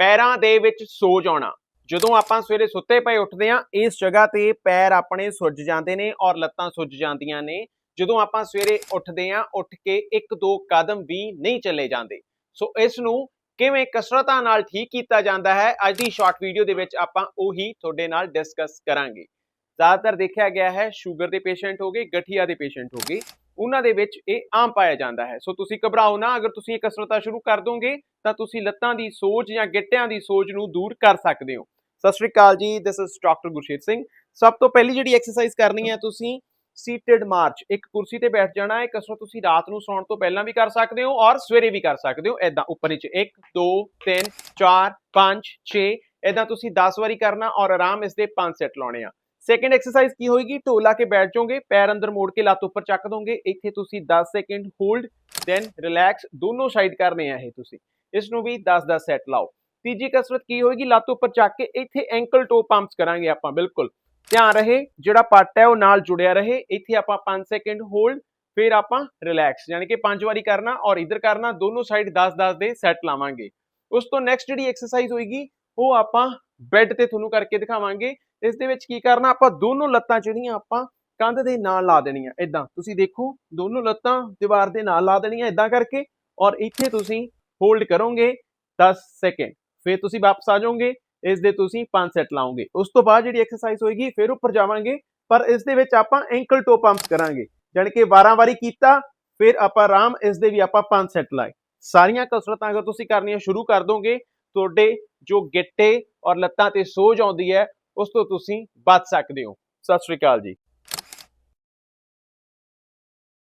ਪੈਰਾਂ ਦੇ ਵਿੱਚ ਸੋ ਜਾਣਾ। ਜਦੋਂ ਆਪਾਂ ਸਵੇਰੇ ਸੁੱਤੇ ਪਏ ਉੱਠਦੇ ਹਾਂ, ਇਸ ਜਗ੍ਹਾ ਤੇ ਪੈਰ ਆਪਣੇ ਸੁੱਜ ਜਾਂਦੇ ਨੇ ਔਰ ਲੱਤਾਂ ਸੁੱਜ ਜਾਂਦੀਆਂ ਨੇ। ਜਦੋਂ ਆਪਾਂ ਸਵੇਰੇ ਉੱਠਦੇ ਹਾਂ, ਉੱਠ ਕੇ ਇੱਕ ਦੋ ਕਦਮ ਵੀ ਨਹੀਂ ਚੱਲੇ ਜਾਂਦੇ। ਸੋ ਇਸ ਨੂੰ ਕਿਵੇਂ ਕਸਰਤਾਂ ਨਾਲ ਠੀਕ ਕੀਤਾ ਜਾਂਦਾ ਹੈ, ਅੱਜ ਦੀ ਸ਼ਾਰਟ ਵੀਡੀਓ ਦੇ ਵਿੱਚ ਆਪਾਂ ਉਹੀ ਤੁਹਾਡੇ ਨਾਲ ਡਿਸਕਸ ਕਰਾਂਗੇ। ਜ਼ਿਆਦਾਤਰ ਦੇਖਿਆ ਗਿਆ ਹੈ ਸ਼ੂਗਰ ਦੇ ਪੇਸ਼ੈਂਟ ਹੋ ਗਏ, ਗਠੀਆ ਦੇ ਪੇਸ਼ੈਂਟ ਹੋ ਗਏ। ਉਹਨਾਂ ਦੇ ਵਿੱਚ ਇਹ ਆਮ ਪਾਇਆ ਜਾਂਦਾ ਹੈ। ਸੋ ਤੁਸੀਂ ਘਬਰਾਓ ਨਾ, ਅਗਰ ਤੁਸੀਂ ਇਹ ਕਸਰਤਾਂ ਸ਼ੁਰੂ ਕਰ ਦੋਗੇ, ਤਾਂ ਤੁਸੀਂ ਲੱਤਾਂ ਦੀ ਸੋਜ ਜਾਂ ਗਿੱਟਿਆਂ ਦੀ ਸੋਜ ਨੂੰ ਦੂਰ ਕਰ ਸਕਦੇ ਹੋ। Sat Sri Akal ji this is doctor Gursher Singh. ਸਭ ਤੋਂ ਪਹਿਲੀ ਜਿਹੜੀ ਐਕਸਰਸਾਈਜ਼ ਕਰਨੀ ਹੈ, ਤੁਸੀਂ ਸੀਟਡ ਮਾਰਚ ਇੱਕ ਕੁਰਸੀ ਤੇ ਬੈਠ ਜਾਣਾ ਹੈ ਕਸਰਤ ਤੁਸੀਂ ਰਾਤ ਨੂੰ ਸੌਣ ਤੋਂ ਪਹਿਲਾਂ ਵੀ ਕਰ ਸਕਦੇ ਹੋ ਔਰ ਸਵੇਰੇ ਵੀ ਕਰ ਸਕਦੇ ਹੋ। ਐਦਾਂ ਉੱਪਰ ਨੀਚੇ 1 2 3 4 5 6 ਐਦਾਂ ਤੁਸੀਂ 10 ਵਾਰੀ ਕਰਨਾ ਔਰ ਆਰਾਮ ਇਸ ਦੇ 5 ਸੈੱਟ ਲਾਉਣੇ ਆ। ਸੈਕਿੰਡ ਐਕਸਰਸਾਈਜ਼ ਕੀ ਹੋਏਗੀ? ਢੋ ਲਾ ਕੇ ਬੈਠ ਜਾਓਗੇ, ਪੈਰ ਅੰਦਰ ਮੋੜ ਕੇ ਲੱਤ ਉੱਪਰ ਚੱਕ ਦੋਗੇ, ਇੱਥੇ ਤੁਸੀਂ 10 ਸੈਕਿੰਡ ਹੋਲਡ ਦੈਨ ਰਿਲੈਕਸ ਦੋਨੋਂ ਸਾਈਡ ਕਰਨੇ ਆ ਇਹ ਤੁਸੀਂ। ਇਸ ਨੂੰ ਵੀ 10-10 ਸੈੱਟ ਲਾਓ। ਤੀਜੀ ਕਸਰਤ ਕੀ ਹੋਏਗੀ? ਲੱਤ ਉੱਪਰ ਚੱਕ ਕੇ ਇੱਥੇ ਐਂਕਲ ਟੋ ਪੰਪਸ ਕਰਾਂਗੇ ਆਪਾਂ, ਬਿਲਕੁਲ। ਧਿਆਨ ਰਹੇ, ਜਿਹੜਾ ਪੱਟ ਹੈ ਉਹ ਨਾਲ ਜੁੜਿਆ ਰਹੇ, ਇੱਥੇ ਆਪਾਂ 5 ਸੈਕਿੰਡ ਹੋਲਡ ਫਿਰ ਆਪਾਂ ਰਿਲੈਕਸ ਯਾਨੀ ਕਿ ਪੰਜ ਵਾਰੀ ਕਰਨਾ ਔਰ ਇਧਰ ਕਰਨਾ, ਦੋਨੋਂ ਸਾਈਡ 10-10 ਦੇ ਸੈੱਟ ਲਾਵਾਂਗੇ। ਉਸ ਤੋਂ ਨੈਕਸਟ ਜਿਹੜੀ ਐਕਸਰਸਾਈਜ਼ ਹੋਏਗੀ, ਉਹ ਆਪਾਂ ਬੈੱਡ ਤੇ ਤੁਹਾਨੂੰ ਕਰਕੇ ਦਿਖਾਵਾਂਗੇ। ਇਸ ਦੇ ਵਿੱਚ ਕੀ ਕਰਨਾ, ਆਪਾਂ ਦੋਨੋਂ ਲੱਤਾਂ ਜਿਹੜੀਆਂ ਆਪਾਂ ਕੰਧ ਦੇ ਨਾਲ ਲਾ ਦੇਣੀਆਂ ਇਦਾਂ ਤੁਸੀਂ ਦੇਖੋ, ਦੋਨੋਂ ਲੱਤਾਂ ਦੀਵਾਰ ਦੇ ਨਾਲ ਲਾ ਦੇਣੀਆਂ ਇਦਾਂ ਕਰਕੇ ਔਰ ਇੱਥੇ ਤੁਸੀਂ ਹੋਲਡ ਕਰੋਗੇ 10 ਸੈਕਿੰਡ ਫਿਰ ਤੁਸੀਂ ਵਾਪਸ ਆ ਜਾਓਗੇ, ਇਸ ਦੇ ਤੁਸੀਂ 5 ਸੈੱਟ ਲਾਓਗੇ। ਉਸ ਤੋਂ ਬਾਅਦ ਜਿਹੜੀ ਐਕਸਰਸਾਈਜ਼ ਹੋਏਗੀ, ਫਿਰ ਉੱਪਰ ਜਾਵਾਂਗੇ, ਪਰ ਇਸ ਦੇ ਵਿੱਚ ਆਪਾਂ ਐਂਕਲ ਟੋ ਪੰਪਸ ਕਰਾਂਗੇ। ਜਾਣੀ ਕਿ 12 ਵਾਰੀ ਕੀਤਾ, ਫਿਰ ਆਪਾਂ ਆਰਾਮ ਇਸ ਦੇ ਵੀ ਆਪਾਂ 5 ਸੈੱਟ ਲਾਏ। ਸਾਰੀਆਂ ਕਸਰਤਾਂ ਅਗਰ ਤੁਸੀਂ ਕਰਨੀਆਂ ਸ਼ੁਰੂ ਕਰ ਦੋਗੇ, ਤੁਹਾਡੇ ਜੋ ਗਿੱਟੇ ਔਰ ਲੱਤਾਂ ਤੇ ਸੋਜ ਆਉਂਦੀ ਹੈ ਉਸ ਤੋਂ ਤੁਸੀਂ ਬਚ ਸਕਦੇ ਹੋ। ਸਤਿ ਸ਼੍ਰੀ ਅਕਾਲ ਜੀ।